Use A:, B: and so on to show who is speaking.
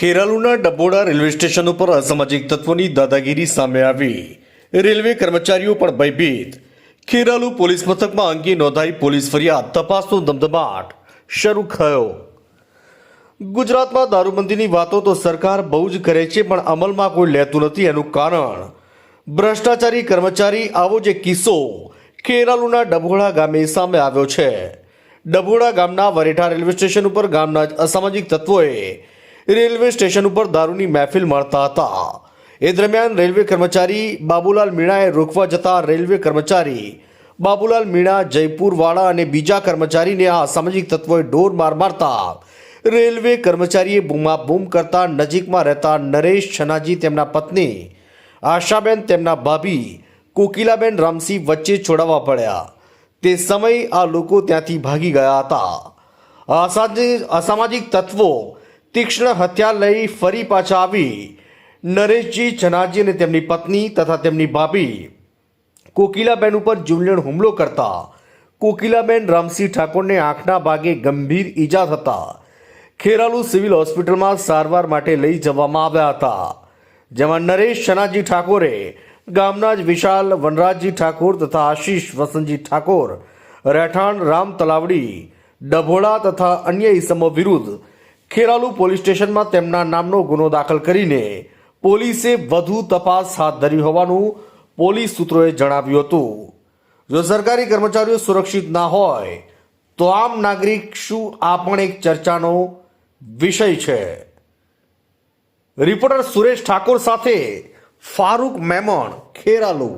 A: ખેરાલુના ડબોડા railway station ઉપર અસામાજિક તત્વોની દાદાગીરી સામે આવી. રેલવે કર્મચારીઓ પણ ભયભીત. ખેરાલુ પોલીસ મથકમાં અંગે નોંધાઈ પોલીસ ફરિયાદ, તપાસનો ધમધમાટ શરૂ થયો. ગુજરાતમાં દારૂબંધીની વાતો તો સરકાર બહુ જ કરે છે, પણ અમલમાં કોઈ લેતું નથી એનું કારણ. ભ્રષ્ટાચારી કર્મચારી આવો જે કિસ્સો ખેરાલુના ડભોડા ગામે સામે આવ્યો છે. ડભોડા ગામના વરેઠા રેલવે સ્ટેશન ઉપર ગામના અસામાજિક તત્વોએ રેલવે સ્ટેશન ઉપર દારૂની મહેફિલ માણતા હતા. એ દરમિયાન રેલવે કર્મચારી બાબુલાલ મીણાએ રોકવા જતા રેલવે કર્મચારી બાબુલાલ મીણા, જયપુરવાળા અને બીજા કર્મચારીને આ અસામાજિક તત્વોએ ઢોર માર મારતા. રેલવે કર્મચારીએ બૂમાબૂમ કરતા નજીકમાં રહેતા નરેશ છનાજી તેમના પત્ની, આશાબેન તેમના ભાભી, કોકિલાબેન રામસિંહ વચ્ચે છોડાવવા પડ્યા. તે સમયે આ લોકો ત્યાંથી ભાગી ગયા હતા. અસામાજિક તત્વો તીક્ષ્ણ હથિયાર લઈ ફરી પાછા આવી. નરેશજી છનાજી અને તેમની પત્ની તથા તેમની ભાભી કોકિલાબેન ઉપર જીવલેણ હુમલો કરતા. કોકિલાબેન રામસિંહ ઠાકોરને આંખના ભાગે ગંભીર ઈજા થતા. ખેરાલુ સિવિલ હોસ્પિટલમાં સારવાર માટે લઈ જવામાં આવ્યા હતા. જેમાં નરેશ શનાજી ઠાકોરે ગામના જ વિશાલ, વનરાજજી ઠાકોર તથા આશીષ, વસંતજી ઠાકોર, રહેઠાણ, રામ તલાવડી, ડભોળા તથા અન્ય ઇસમો વિરુદ્ધ ખેરાલુ પોલીસ સ્ટેશનમાં તેમના નામનો ગુનો દાખલ કરીને પોલીસે વધુ તપાસ હાથ ધરી હોવાનું પોલીસ સૂત્રોએ જણાવ્યું હતું. જો સરકારી કર્મચારીઓ સુરક્ષિત ના હોય, તો આમ નાગરિક શું આ પણ એક ચર્ચાનો વિષય છે? રિપોર્ટર સુરેશ ઠાકોર સાથે ફારૂક મેમણ, ખેરાલુ